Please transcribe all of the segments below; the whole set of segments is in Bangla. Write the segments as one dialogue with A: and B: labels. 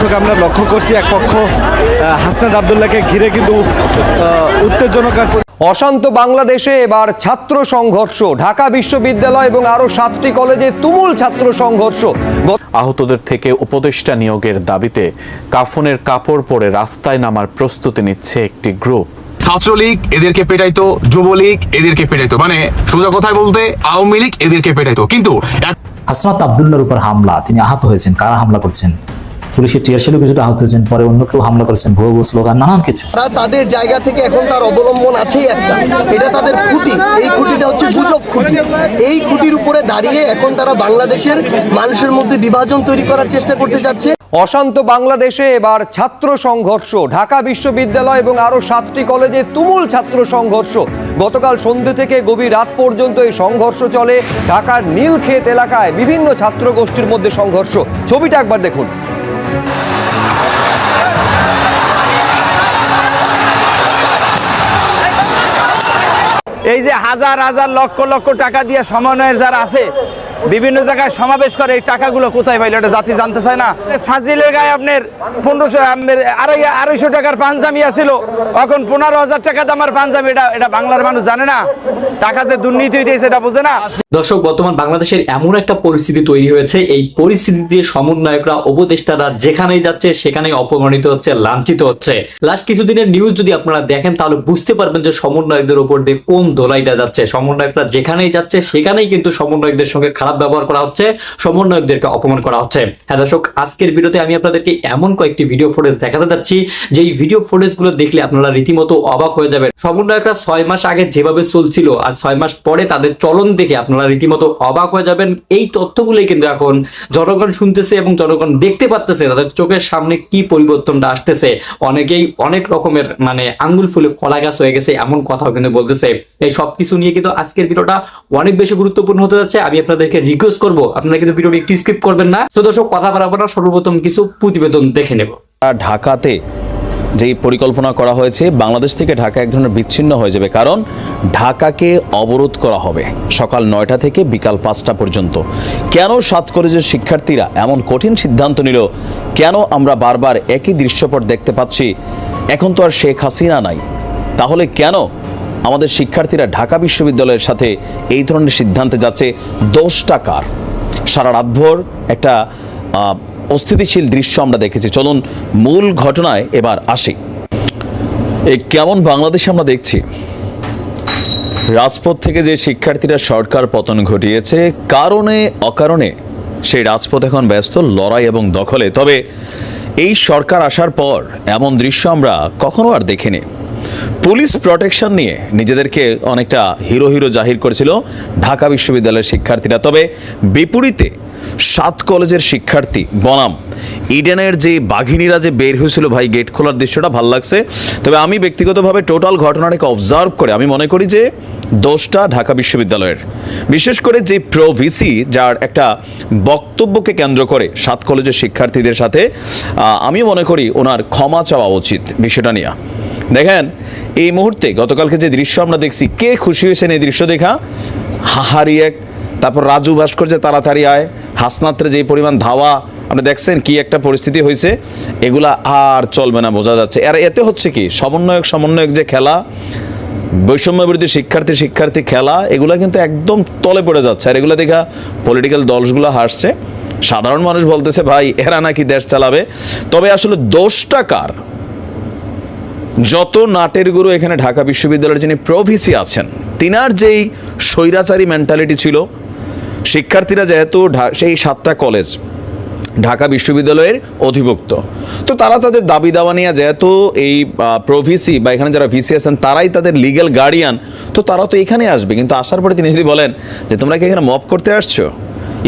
A: দর্শক আমরা লক্ষ্য করছি এক পক্ষ আহ, হাসনাত আবদুল্লাহকে ঘিরে কিন্তু উত্তেজনক
B: অশান্ত বাংলাদেশে এবার ছাত্র সংঘর্ষ। ঢাকা বিশ্ববিদ্যালয় এবং আরও সাতটি কলেজে তুমুল ছাত্র সংঘর্ষ।
C: আহতদের থেকে উপদেষ্টা নিয়োগের দাবিতে কাফনের কাপড় পরে রাস্তায় নামার প্রস্তুতি নিচ্ছে একটি গ্রুপ।
D: ছাত্রলীগ এদেরকে পেটাইতো যুবলীগ এদেরকে পেটাইতো। মানে সোজা কথায় বলতে আওয়ামী লীগ এদেরকে পেটাইতো। কিন্তু
E: হাসনাত আবদুল্লার উপর হামলা তিনি আহত হয়েছেন। কারা হামলা করছেন? পুলিশের টিয়ার সেলও কিছুটা আহত হয়েছেন পরে অন্য কেউ হামলা করেছেন ভুয়ো ভুয়ো স্লোগান নানান কিছু।
F: তারা তাদের জায়গা থেকে এখন তার অবলম্বন আছেই একটা। এটা তাদের খুঁটি। এই খুঁটিটা হচ্ছে গুজব খুঁটি। এই খুঁটির উপরে দাঁড়িয়ে এখন তারা বাংলাদেশের মানুষের মধ্যে বিভাজন তৈরি করার চেষ্টা করতে যাচ্ছে।
B: অশান্ত বাংলাদেশে এবার ছাত্র সংঘর্ষ। ঢাকা বিশ্ববিদ্যালয় এবং আরও সাতটি কলেজে তুমুল ছাত্র সংঘর্ষ। গতকাল সন্ধ্যে থেকে গভীর রাত পর্যন্ত এই সংঘর্ষ চলে ঢাকার নীলক্ষেত এলাকায়। বিভিন্ন ছাত্র গোষ্ঠীর মধ্যে সংঘর্ষ। ছবিটা একবার দেখুন।
G: এই যে হাজার হাজার লক্ষ লক্ষ টাকা দিয়ে সমন্বয়ের যারা আছে বিভিন্ন জায়গায় সমাবেশ করে এই টাকাগুলো কোথায় পাইলো এটা জাতি জানতে চায় না। সাজিলের গায়ে আপনার পনেরোশো আড়াই আড়াইশো টাকার পাঞ্জামি আছিল। এখন পনেরো হাজার টাকা দামের পাঞ্জামি, এটা এটা বাংলার মানুষ জানে না। টাকা যে দুর্নীতি হইতেছে, এটা বোঝে না।
H: দর্শক, বর্তমান বাংলাদেশের এমন একটা পরিস্থিতি তৈরি হয়েছে। এই পরিস্থিতিতে সমন্বয়করা, উপদেষ্টারা যেখানেই যাচ্ছে, সেখানেই অপমানিত হচ্ছে, লাঞ্ছিত হচ্ছে। লাস্ট কিছুদিনের নিউজ যদি আপনারা দেখেন, তাহলে বুঝতে পারবেন যে সমন্বয়কদের উপর দিয়ে কোন দোলাইটা যাচ্ছে। সমন্বয়করা যেখানেই যাচ্ছে, সেখানেই কিন্তু সমন্বয়কদের সঙ্গে খারাপ ব্যবহার করা হচ্ছে, সমন্বয়কদেরকে অপমান করা হচ্ছে। হ্যাঁ দর্শক, আজকের ভিডিওতে আমি আপনাদেরকে এমন কয়েকটি ভিডিও ফুটেজ দেখাতে যাচ্ছি যে এই ভিডিও ফুটেজগুলো দেখলে আপনারা রীতিমতো অবাক হয়ে যাবেন। সমন্বয়করা ছয় মাস আগে যেভাবে চলছিল আর ছয় মাস পরে তাদের চলন দেখে আপনারা রীতিমতো অবাক হয়ে যাবেন। এই তথ্যগুলোই কিন্তু এখন জনগণ শুনতেছে এবং জনগণ দেখতে পারতেছে তাদের চোখের সামনে কি পরিবর্তনটা আসতেছে। অনেকেই অনেক রকমের মানে আঙ্গুল ফুলে কলা গাছ হয়ে গেছে এমন কথাও কিন্তু বলতেছে। এই সবকিছু নিয়ে কিন্তু আজকের ভিডিওটা অনেক বেশি গুরুত্বপূর্ণ হতে যাচ্ছে। আমি আপনাদেরকে রিকোয়েস্ট করব। আপনারা কিন্তু ভিডিওটি একটু স্কিপ করবেন না। তো দর্শক, কথা না, সর্বপ্রথম কিছু প্রতিবেদন দেখে নেব।
I: ঢাকাতে যেই পরিকল্পনা করা হয়েছে, বাংলাদেশ থেকে ঢাকা এক ধরনের বিচ্ছিন্ন হয়ে যাবে। কারণ ঢাকাকে অবরোধ করা হবে সকাল নয়টা থেকে বিকাল পাঁচটা পর্যন্ত। কেন সাত কলেজের শিক্ষার্থীরা এমন কঠিন সিদ্ধান্ত নিল? কেন আমরা বারবার একই দৃশ্যপট দেখতে পাচ্ছি? এখন তো আর শেখ হাসিনা নাই। তাহলে কেন আমাদের শিক্ষার্থীরা ঢাকা বিশ্ববিদ্যালয়ের সাথে এই ধরনের সিদ্ধান্তে যাচ্ছে দোষটা কার। সারা রাতভর একটা অস্থিতিশীল দৃশ্য আমরা দেখেছি। চলুন মূল ঘটনায় এবার আসি। এই কেমন বাংলাদেশ আমরা দেখছি? রাজপথ থেকে যে শিক্ষার্থীরা সরকার পতন ঘটিয়েছে, কারণে অকারণে সেই রাজপথ এখন ব্যস্ত, লড়াই এবং দখলে। তবে এই সরকার আসার পর এমন দৃশ্য আমরা কখনো আর দেখিনি। পুলিশ প্রোটেকশন নিয়ে নিজেদেরকে অনেকটা হিরো হিরো জাহির করেছিল ঢাকা বিশ্ববিদ্যালয়ের শিক্ষার্থীরা। তবে বিপরীতে সাত কলেজের শিক্ষার্থী বনাম, ইডেনের যে বাঘিনীরা যে বের হয়েছিল ভাই গেট খোলার দৃশ্যটা ভালো লাগছে। তবে আমি ব্যক্তিগতভাবে টোটাল ঘটনাটাকে অবজার্ভ করে আমি মনে করি যে দোষটা ঢাকা বিশ্ববিদ্যালয়ের। বিশেষ করে যে প্রো ভিসি যার একটা বক্তব্যকে কেন্দ্র করে সাত কলেজের শিক্ষার্থীদের সাথে আমি মনে করি ওনার ক্ষমা চাওয়া উচিত বিষয়টা নিয়ে। দেখেন, এই মুহূর্তে গতকালকে যে দৃশ্য আমরা দেখছি, কে খুশি হয়েছেন এই দৃশ্য দেখা? হাহারি এক, তারপর রাজু ভাস্কর্যে তাড়াতাড়ি আয়, হাসনাত্রে যে পরিমাণ ধাওয়া, আপনি দেখছেন কি একটা পরিস্থিতি হয়েছে, এগুলা আর চলবে না, বোঝা যাচ্ছে। আর এতে হচ্ছে কি, সমন্বয়ক সমন্বয়ক যে খেলা বৈষম্য বিরোধী শিক্ষার্থী শিক্ষার্থী খেলা, এগুলা কিন্তু একদম তলে পড়ে যাচ্ছে। আর এগুলো দেখা পলিটিক্যাল দলগুলো হাসছে সাধারণ মানুষ বলতেছে, ভাই, এরা নাকি দেশ চালাবে। তবে আসলে দোষটা কার? যত নাটের গুরু এখানে ঢাকা বিশ্ববিদ্যালয়ের যিনি প্রভিসি আছেন, তিনার যেই স্বৈরাচারী মেন্টালিটি ছিল, শিক্ষার্থীরা যেহেতু সেই সাতটা কলেজ ঢাকা বিশ্ববিদ্যালয়ের অধিভুক্ত, তো তারা তাদের দাবি দাওয়া নিয়ে যেহেতু এই প্রভিসি বা এখানে যারা ভিসি আছেন, তারাই তাদের লিগ্যাল গার্ডিয়ান তো তারা তো এখানে আসবে। কিন্তু আসার পরে তিনি যদি বলেন যে, তোমরা কি এখানে মপ করতে আসছো?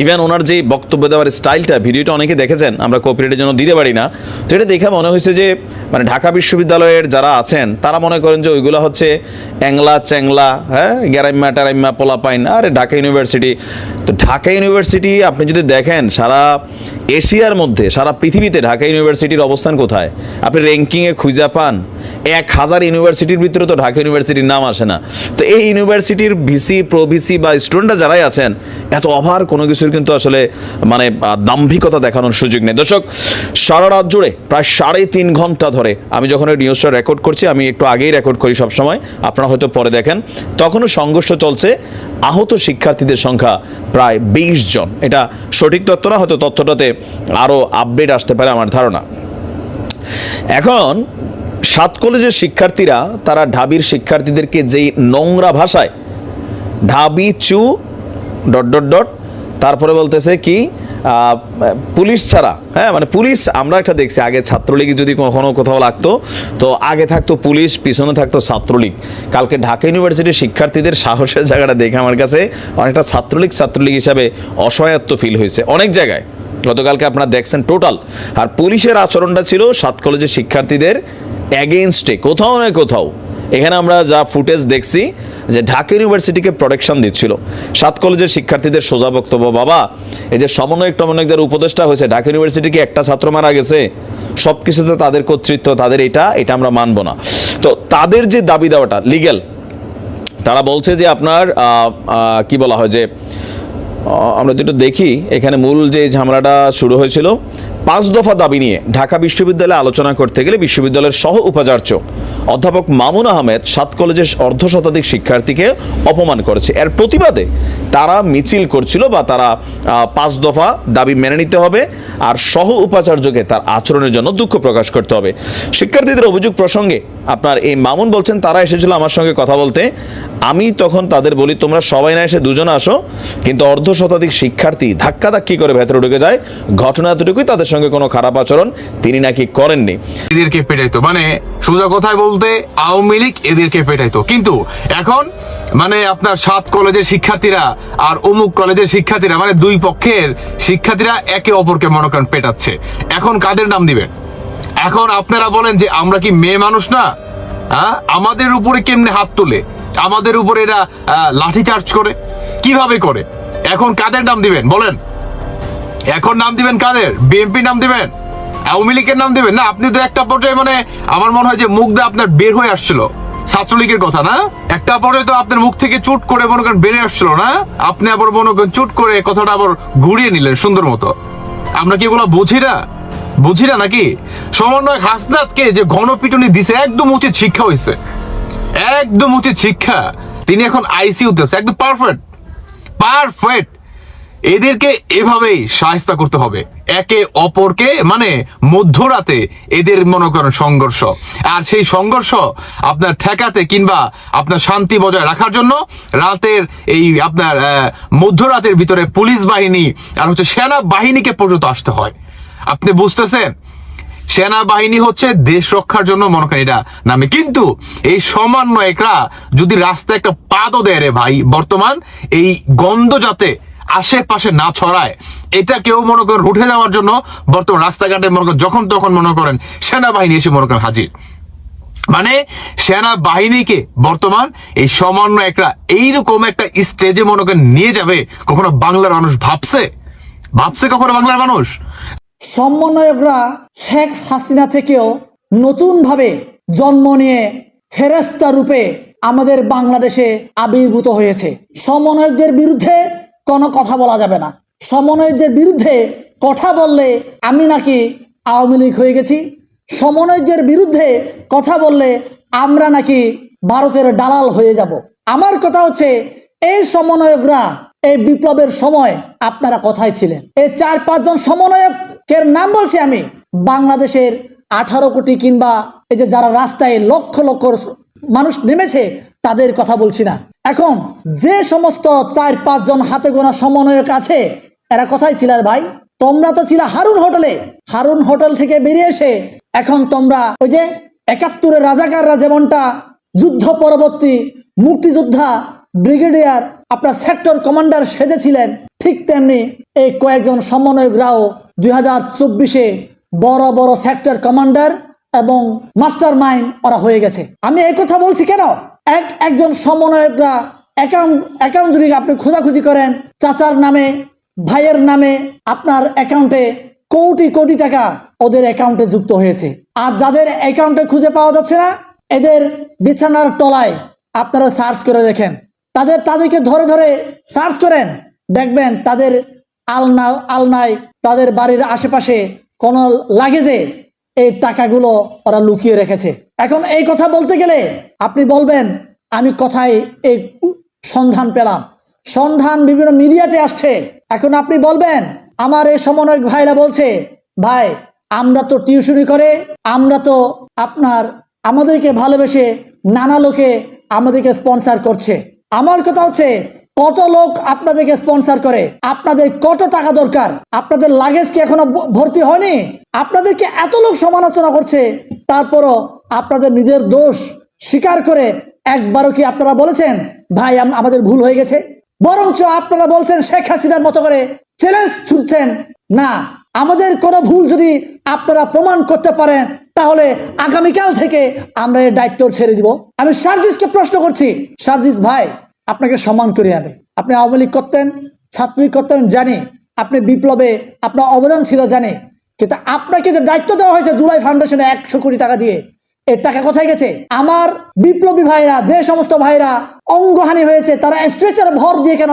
I: ইভেন ওনার যে বক্তব্য দেওয়ার স্টাইলটা, ভিডিওটা অনেকে দেখেছেন, আমরা কপিরাইটের জন্য দিতে পারি না। তো এটা দেখে মনে হয়েছে যে মানে ঢাকা বিশ্ববিদ্যালয়ের যারা আছেন, তারা মনে করেন যে ওইগুলো হচ্ছে অ্যাংলা চ্যাংলা হ্যাঁ গ্যারাইম্মা টারাইম্মা পোলাপাইন, আরে ঢাকা ইউনিভার্সিটি। তো ঢাকা ইউনিভার্সিটি, আপনি যদি দেখেন, সারা এশিয়ার মধ্যে, সারা পৃথিবীতে ঢাকা ইউনিভার্সিটির অবস্থান কোথায়? আপনি র্যাঙ্কিংয়ে খুঁজে পান এক হাজার ইউনিভার্সিটির ভিতরে তো ঢাকা ইউনিভার্সিটির নাম আসে না। তো এই ইউনিভার্সিটির ভিসি, প্রো ভিসি বা স্টুডেন্টরা যারাই আছেন, এত অভার কোনো কিছুর কিন্তু আসলে মানে দাম্ভিকতা দেখানোর সুযোগ নেই। দর্শক, সারা রাত জুড়ে প্রায় সাড়ে তিন ঘণ্টা ধরে আমি যখন ওই নিউজটা রেকর্ড করছি, আমি একটু আগেই রেকর্ড করি সবসময়, আপনারা হয়তো পরে দেখেন। তখনও সংঘর্ষ চলছে, আহত শিক্ষার্থীদের সংখ্যা প্রায় বিশ জন। এটা সঠিক তথ্য না, হয়তো তথ্যটাতে আরও আপডেট আসতে পারে আমার ধারণা। এখন সাত কলেজের শিক্ষার্থীরা, তারা ঢাবির শিক্ষার্থীদেরকে যেই নোংরা ভাষায় ঢাবি চু ডট ডট ডট, তারপরে বলতেছে কি পুলিশ ছাড়া হ্যাঁ মানে পুলিশ আমরা একটা দেখছি, আগে ছাত্রলীগ যদি কখনো কোথাও লাগতো, তো আগে থাকতো পুলিশ, পিছনে থাকতো ছাত্রলীগ। কালকে ঢাকা ইউনিভার্সিটির শিক্ষার্থীদের সাহসের জায়গাটা দেখে আমার কাছে অনেকটা ছাত্রলীগ ছাত্রলীগ হিসাবে অসহায়ত্ব ফিল হয়েছে, অনেক জায়গায়। গতকালকে আপনারা দেখছেন টোটাল আর পুলিশের আচরণটা ছিল, সাত কলেজের শিক্ষার্থীদের অ্যাগেনস্টে কোথাও না কোথাও। এখানে আমরা যা ফুটেজ দেখছি, যে ঢাকা ইউনিভার্সিটিকে প্রোটেকশন দিচ্ছিল। সাত কলেজের শিক্ষার্থীদের সোজা বক্তব্য, বাবা, এই যে সমন্বয়ক টমনয়ক যার উপদেষ্টা হয়েছে, ঢাকা ইউনিভার্সিটিকে একটা ছাত্র মারা গেছে সব কিছুতে তাদের কর্তৃত্ব, তাদের এটা এটা আমরা মানব না। তো তাদের যে দাবি দেওয়াটা লিগেল তারা বলছে যে আপনার কি বলা হয় যে আমরা যেটা দেখি, এখানে মূল যে ঝামেলাটা শুরু হয়েছিল পাঁচ দফা দাবি নিয়ে ঢাকা বিশ্ববিদ্যালয়ে আলোচনা করতে গেলে বিশ্ববিদ্যালয়ের সহ উপাচার্য অধ্যাপক মামুন আহমেদ সাত কলেজের অর্ধ শতাধিক শিক্ষার্থীকে অপমান করেছে। এর প্রতিবাদে তারা মিছিল করছিল বা তারা পাঁচ দফা দাবি মেনে নিতে হবে আর সহ উপাচার্যকে তার আচরণের জন্য দুঃখ প্রকাশ করতে হবে। শিক্ষার্থীদের অভিযোগ প্রসঙ্গে আপনার এই মামুন বলছেন, তারা এসেছিল আমার সঙ্গে কথা বলতে। আমি তখন তাদের বলি, তোমরা সবাই না এসে দুজন আসো। কিন্তু অর্ধ শতাধিক শিক্ষার্থী ধাক্কা ধাক্কি করে ভেতরে ঢুকে যায়। ঘটনা এতটুকুই তাদের সঙ্গে কোনো খারাপ আচরণ তিনি নাকি করেননি।
D: এদেরকে পেটাইতো মানে সোজা কথায় বলতে, আওয়ামী লীগ এদেরকে পেটাইতো কিন্তু এখন মানে আপনার সাত কলেজের শিক্ষার্থীরা আর অমুক কলেজের শিক্ষার্থীরা মানে দুই পক্ষের শিক্ষার্থীরা একে অপরকে মনে পেটাচ্ছে। এখন কাদের নাম দিবেন? এখন আপনারা বলেন যে, আমরা কি মেয়ে মানুষ না? আমাদের উপরে কেমনে হাত তোলে? আমাদের উপরে এরা লাঠি চার্জ করে। কীভাবে করে? এখন কাদের নাম দিবেন? বলেন। এখন নাম দিবেন কাদের? বিএনপি নাম দিবেন? আওয়ামী লীগের নাম দিবেন? না, আপনি তো একটা পর্যায়ে মানে আমার মনে হয় যে মুখ দিয়ে আপনার বের হয়ে আসছিল। ছাত্রলীগের কথা, না? একটা পর্যায়ে তো আপনার মুখ থেকে চুট করে মনে করেন বেরিয়ে আসছিল, না? আপনি আবার মনে করেন চুট করে কথাটা আবার ঘুরিয়ে নিলেন সুন্দর মতো। আমরা কি এগুলো বুঝি না? বুঝি না নাকি? সমন্বয় হাসনাতকে যে গণপিটুনি দিছে, একদম উচিত শিক্ষা হয়েছে একদম উচিত শিক্ষা। তিনি এখন আইসিইউতে আছে, একদম পারফেক্ট পারফেক্ট এদেরকে এভাবেই সাহায্য করতে হবে। একে অপরকে মানে মধ্যরাতে এদের মনে করেন সংঘর্ষ। আর সেই সংঘর্ষ আপনার ঠেকাতে কিংবা আপনার শান্তি বজায় রাখার জন্য রাতের এই আপনার মধ্যরাতের ভিতরে পুলিশ বাহিনী আর হচ্ছে সেনা বাহিনীকে পর্যন্ত আসতে হয়। আপনি বুঝতেছেন? সেনাবাহিনী হচ্ছে দেশ রক্ষার জন্য মনে করেন এটা নামে। কিন্তু এই সমন্বয়করা যদি রাস্তায় একটা পাদও দেয় রে ভাই, বর্তমান এই গন্ধ যাতে আশেপাশে না ছড়ায়, এটা কেউ মনে করেন উঠে যাওয়ার জন্য বর্তমান রাস্তাঘাটে মনে করেন যখন তখন মনে করেন সেনাবাহিনী এসে মনে করেন হাজির। মানে সেনা বাহিনীকে বর্তমান এই সমন্বয় একটা এইরকম একটা স্টেজে মনে করেন নিয়ে যাবে, কখনো বাংলার মানুষ ভাবছে? ভাবছে কখনো বাংলার মানুষ?
J: সমন্বয়করা শেখ হাসিনা থেকেও নতুনভাবে জন্ম নিয়ে ফেরেস্তা রূপে আমাদের বাংলাদেশে আবির্ভূত হয়েছে। সমন্বয়কদের বিরুদ্ধে কোনো কথা বলা যাবে না। সমন্বয়কদের বিরুদ্ধে কথা বললে আমি নাকি আওয়ামী লীগ হয়ে গেছি। সমন্বয়কদের বিরুদ্ধে কথা বললে আমরা নাকি ভারতের দালাল হয়ে যাব। আমার কথা হচ্ছে, এই সমন্বয়করা এই বিপ্লবের সময় আপনারা কোথায় ছিলেন? এই চার পাঁচজন সমন্বয়কের নাম বলছি আমি। বাংলাদেশের আঠারো কোটি কিংবা এই যে যারা রাস্তায় লক্ষ লক্ষ মানুষ নেমেছে, তাদের কথা বলছি না। এখন যে সমস্ত চার পাঁচজন হাতে গোনা সমন্বয়ক আছে, এরা কোথায় ছিল ভাই? তোমরা তো ছিল হারুন হোটেলে। হারুন হোটেল থেকে বেরিয়ে এসে এখন তোমরা ওই যে একাত্তরের রাজাকাররা যেমনটা যুদ্ধ পরবর্তী মুক্তিযোদ্ধা ব্রিগেডিয়ার আপনার সেক্টর কমান্ডার সেজেছিলেন। ঠিক তেমনি এই কয়েকজন সমন্বয়করাও দুই হাজার চব্বিশে বড় বড় সেক্টর কমান্ডার এবং মাস্টার মাইন্ড ওরা হয়ে গেছে। আমি এই কথা বলছি কেন? এক, একজন সমন্বয়করা অ্যাকাউন্ট অ্যাকাউন্ট যদি আপনি খোঁজাখুঁজি করেন, চাচার নামে, ভাইয়ের নামে আপনার অ্যাকাউন্টে কোটি কোটি টাকা ওদের অ্যাকাউন্টে যুক্ত হয়েছে। আর যাদের অ্যাকাউন্টে খুঁজে পাওয়া যাচ্ছে না, এদের বিছানার তলায় আপনারা সার্চ করে দেখেন। তাদের, তাদেরকে ধরে ধরে সার্চ করেন। দেখবেন তাদের আলনা, আলনায় তাদের বাড়ির আশেপাশে কোনো লাগেজে এই টাকাগুলো ওরা লুকিয়ে রেখেছে। এখন এই কথা বলতে গেলে আপনি বলবেন, আমি কোথায় এই সন্ধান পেলাম। সন্ধান বিভিন্ন মিডিয়াতে আসছে। এখন আপনি বলবেন, আমার এই সমন্বয়ক ভাইরা বলছে, ভাই, আমরা তো টিউশনি করে, আমরা তো আপনার, আমাদেরকে ভালোবেসে নানা লোকে আমাদেরকে স্পন্সর করছে। আমার কথা হচ্ছে, কত লোক আপনাদেরকে স্পন্সর করে? আপনাদের কত টাকা দরকার? আপনাদের লাগেজ কি এখনও ভর্তি হয়নি? আপনাদেরকে এত লোক সমালোচনা করছে, তারপরও আপনাদের নিজের দোষ স্বীকার করে একবারও কি আপনারা বলেছেন, ভাই, আম- আমাদের ভুল হয়ে গেছে বরঞ্চ আপনারা বলছেন, শেখ হাসিনার মতো করে চ্যালেঞ্জ ছুটছেন না, আমাদের কোনো ভুল যদি আপনারা প্রমাণ করতে পারেন তাহলে আগামীকাল থেকে আমরা এই দায়িত্ব ছেড়ে দিব। আমি সার্জিসকে প্রশ্ন করছি, সার্জিস ভাই, আপনাকে সম্মান করে যাবে আপনি আওয়ামী লীগ করতেন ছাত্রলীগ করতেন, জানি। আপনি বিপ্লবে আপনার অবদান ছিল, জানি। কিন্তু আপনাকে যে দায়িত্ব দেওয়া হয়েছে জুলাই ফাউন্ডেশনে একশো কোটি টাকা দিয়ে, এর টাকা কোথায় গেছে? আমার বিপ্লবী ভাইরা, যে সমস্ত ভাইরা অঙ্গহানি হয়েছে, তারা স্ট্রেচার ভর দিয়ে কেন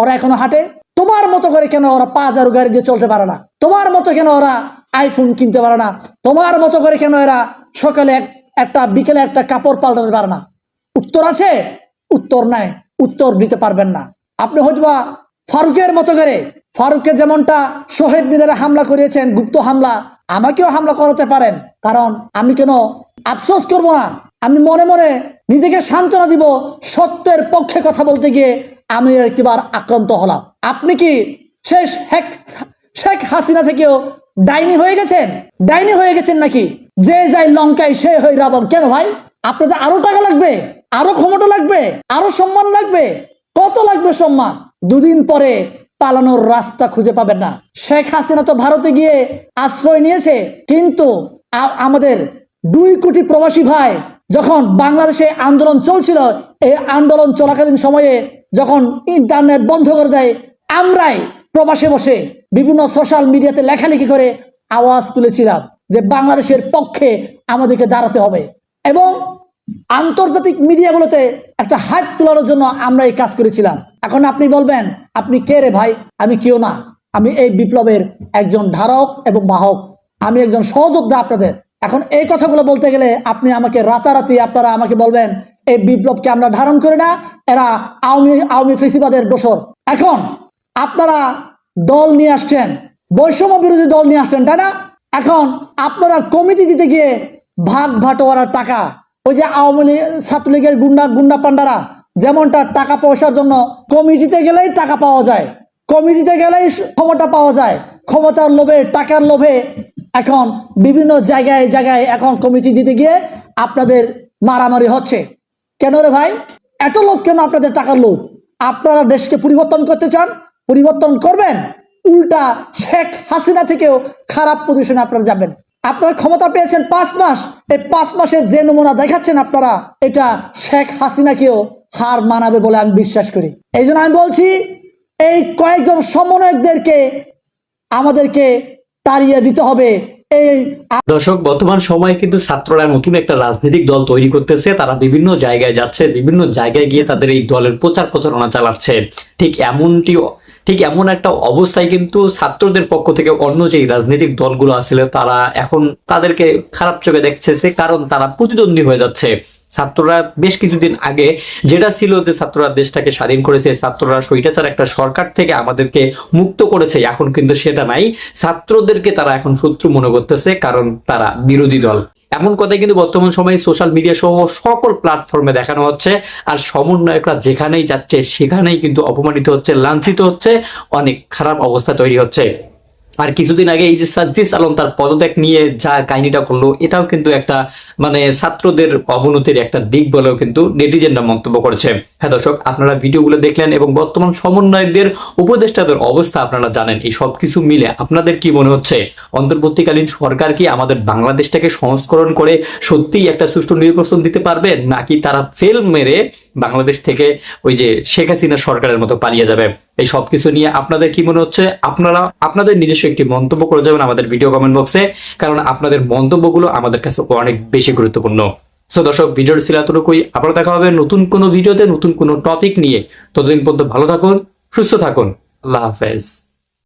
J: ওরা এখনও হাঁটে? তোমার মতো করে কেন ওরা পাঁচ হাজার গাড়ি দিয়ে চলতে পারে না? তোমার মতো কেন ওরা আইফোন কিনতে পারে না। তোমার মতো করে কেন এরা সকালে এক- একটা, বিকেলে একটা কাপড় পাল্টাতে পারে না? উত্তর আছে? উত্তর নাই। উত্তর দিতে পারবেন না। আপনি হয়তোবা ফারুকের মতো করে, ফারুককে যেমনটা শহীদ মিনারে হামলা করিয়েছেন, গুপ্ত হামলা, আমাকেও হামলা করাতে পারেন। কারণ আমি কেন আফসোস করব না? আমি মনে মনে নিজেকে সান্ত্বনা দিব, সত্যের পক্ষে কথা বলতে গিয়ে আমি একবার আক্রান্ত হলাম। আপনি কি শেষ শেখ হাসিনা থেকেও ডাইনি হয়ে গেছেন? ডাইনি হয়ে গেছেন নাকি? যে যাই লঙ্কায় সে হয়ে রাবণ। কেন ভাই? আপনাদের আরও টাকা লাগবে? আরও ক্ষমতা লাগবে? আরও সম্মান লাগবে? কত লাগবে সম্মান? দুদিন পরে পালানোর রাস্তা খুঁজে পাবেন না। শেখ হাসিনা তো ভারতে গিয়ে আশ্রয় নিয়েছে। কিন্তু আমাদের দুই কোটি প্রবাসী ভাই যখন বাংলাদেশে আন্দোলন চলছিল, এই আন্দোলন চলাকালীন সময়ে যখন ইন্টারনেট বন্ধ করে দেয়, আমরাই প্রবাসে বসে বিভিন্ন সোশ্যাল মিডিয়াতে লেখালেখি করে আওয়াজ তুলেছিলাম যে বাংলাদেশের পক্ষে আমাদেরকে দাঁড়াতে হবে। এবং আন্তর্জাতিক মিডিয়াগুলোতে একটা হাইপ তোলানোর জন্য আমরা এই কাজ করেছিলাম। এখন আপনি বলবেন, আপনি কে রে ভাই? আমি কেউ না। আমি এই বিপ্লবের একজন ধারক এবং বাহক। আমি একজন সহযোদ্ধা আপনাদের। এখন এই কথাগুলো বলতে গেলে আপনি আমাকে রাতারাতি আপনারা আমাকে বলবেন, এই বিপ্লবকে আমরা ধারণ করি না। এরা আওয়ামী আওয়ামী ফেসিবাদের দোষর। এখন আপনারা দল নিয়ে আসছেন, বৈষম্য বিরোধী দল নিয়ে আসছেন, তাই না? এখন আপনারা কমিটি দিতে গিয়ে ভাগ ভাটোয়ারার টাকা, ওই যে আওয়ামী লীগ, ছাত্রলীগের গুন্ডা গুন্ডা পান্ডারা যেমনটা টাকা পয়সার জন্য কমিটিতে গেলেই টাকা পাওয়া যায়, কমিটিতে গেলেই ক্ষমতা পাওয়া যায়, ক্ষমতার লোভে, টাকার লোভে, এখন বিভিন্ন জায়গায় জায়গায় এখন কমিটি দিতে গিয়ে আপনাদের মারামারি হচ্ছে। কেন রে ভাই? এত লোভ কেন আপনাদের টাকার লোভ? আপনারা দেশকে পরিবর্তন করতে চান? পরিবর্তন করবেন, উল্টা শেখ হাসিনা থেকেও খারাপ পজিশনে আপনারা যাবেন। আপনারা ক্ষমতা পেয়েছেন পাঁচ মাস, এই পাঁচ মাসের যে নমুনা দেখাচ্ছেন আপনারা, এটা শেখ হাসিনাকেও হার মানাবে বলে আমি বিশ্বাস করি। এই আমি বলছি, এই কয়েকজন সমন্বয়কদেরকে আমাদেরকে তাড়িয়ে দিতে হবে। এই
H: দর্শক, বর্তমান সময়ে কিন্তু ছাত্ররা নতুন একটা রাজনৈতিক দল তৈরি করতেছে। তারা বিভিন্ন জায়গায় যাচ্ছে, বিভিন্ন জায়গায় গিয়ে তাদের এই দলের প্রচার প্রচারণা চালাচ্ছে। ঠিক এমনটি ঠিক এমন একটা অবস্থায় কিন্তু ছাত্রদের পক্ষ থেকে অন্য যে রাজনৈতিক দলগুলো আসলে তারা এখন তাদেরকে খারাপ চোখে দেখছে কারণ তারা প্রতিদ্বন্দ্বী হয়ে যাচ্ছে। ছাত্ররা বেশ কিছুদিন আগে যেটা ছিল যে ছাত্ররা দেশটাকে স্বাধীন করেছে, ছাত্ররা স্বৈরাচার একটা সরকার থেকে আমাদেরকে মুক্ত করেছে, এখন কিন্তু সেটা নাই। ছাত্রদেরকে তারা এখন শত্রু মনে করতেছে, কারণ তারা বিরোধী দল। এমন কথাই কিন্তু বর্তমান সময়ে সোশ্যাল মিডিয়া সহ সকল প্ল্যাটফর্মে দেখানো হচ্ছে। আর সমন্বয়করা যেখানেই যাচ্ছে, সেখানেই কিন্তু অপমানিত হচ্ছে, লাঞ্ছিত হচ্ছে, অনেক খারাপ অবস্থা তৈরি হচ্ছে। আর কিছুদিন আগে এই যে সাজ্জিস আলম তার পদত্যাগ নিয়ে যা কাহিনীটা করল, এটাও কিন্তু একটা মানে ছাত্রদের অবনতির একটা দিক বলেও কিন্তু নেটিজেনরা মন্তব্য করেছে। হ্যাঁ দর্শক, আপনারা ভিডিওগুলো দেখলেন এবং বর্তমান সমন্বয়কদের, উপদেষ্টাদের অবস্থা আপনারা জানেন। এই সব কিছু মিলে আপনাদের কি মনে হচ্ছে? অন্তর্বর্তীকালীন সরকার কি আমাদের বাংলাদেশটাকে সংস্করণ করে সত্যিই একটা সুষ্ঠু নির্বাচন দিতে পারবে? নাকি তারা ফেল মেরে বাংলাদেশ থেকে ওই যে শেখ হাসিনা সরকারের মতো পালিয়ে যাবে? এই সব কিছু নিয়ে আপনাদের কি মনে হচ্ছে? আপনারা, আপনাদের নিজস্ব একটি মন্তব্য করে যাবেন আমাদের ভিডিও কমেন্ট বক্সে কারণ আপনাদের মন্তব্যগুলো আমাদের কাছে অনেক বেশি গুরুত্বপূর্ণ। সো দর্শক ভিডিওটি ছিল এতটুকুই। আবার দেখা হবে নতুন কোনো ভিডিওতে নতুন কোনো টপিক নিয়ে। ততদিন পর্যন্ত ভালো থাকুন, সুস্থ থাকুন। আল্লাহ হাফেজ।